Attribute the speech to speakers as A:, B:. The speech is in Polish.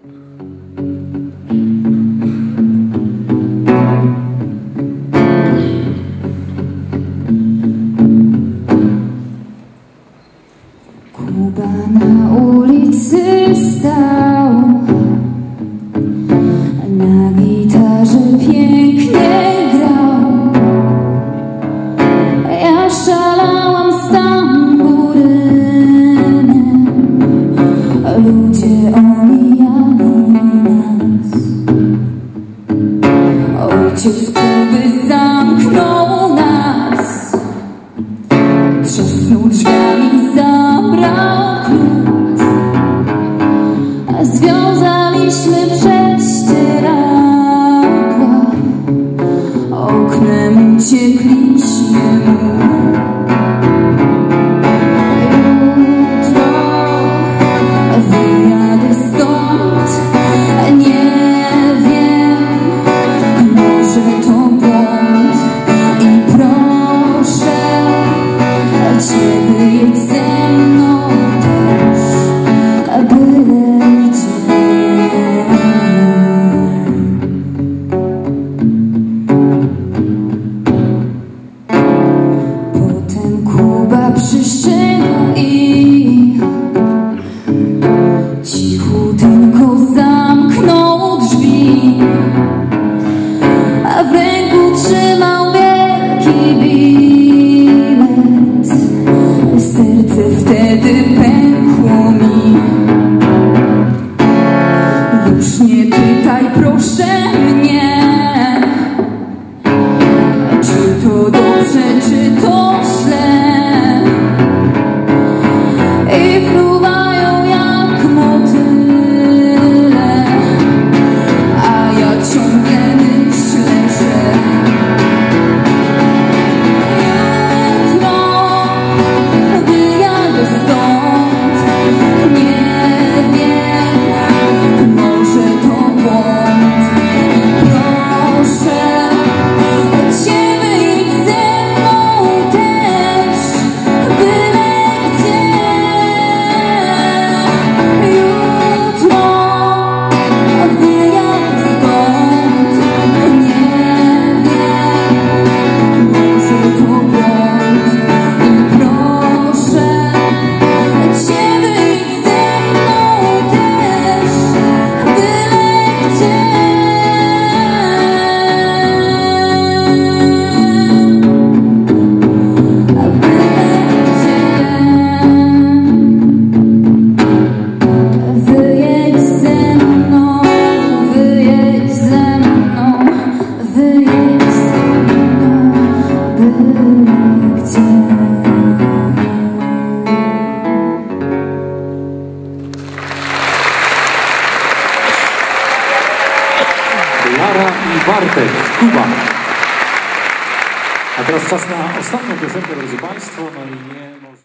A: Kuba na Cios zamknął nas. Trzasnął drzwiami, zabrał klucz A związaliśmy prześcieradła. Oknem uciekliśmy. mu holding
B: Sara i Bartek, Kuba. A teraz czas na ostatnią piosenkę, drodzy Państwo, no i nie...